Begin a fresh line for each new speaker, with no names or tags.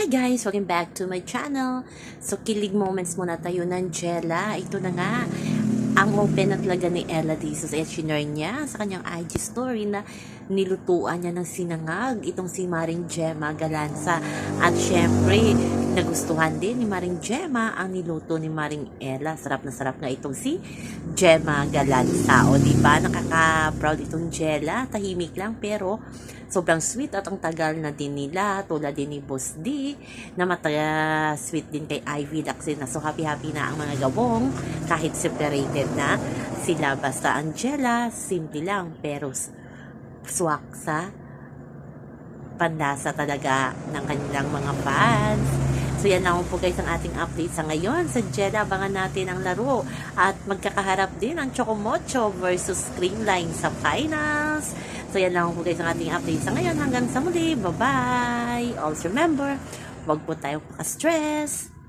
Hi guys! Welcome back to my channel. So, kilig moments muna tayo ng Jella. Ito na nga, ang open na talaga ni Ella Dizos at shinare niya sa kanyang IG story na nilutuan niya ng sinangag itong si Maring Gemma Galanza. At syempre, nagustuhan din ni Maring Gemma ang niluto ni Maring Ella. Sarap na sarap nga itong si Gemma Galanza. O di ba nakaka-proud itong Jella. Tahimik lang pero sobrang sweet at ang tagal na din nila tulad din ni Boss D na mata sweet din kay Ivy Lacina. So happy happy na ang mga gawong kahit separated na sila basta Angela simple lang pero swak sa pandasa talaga ng kanilang mga fans. So yan lang po guys ang ating update sa ngayon. Sa Jeddah, abangan natin ang laro. At magkakaharap din ang Chocomocho versus Creamline sa finals. So yan lang po guys ang ating update sa ngayon. Hanggang sa muli. Bye-bye. Also remember, huwag po tayong makastress.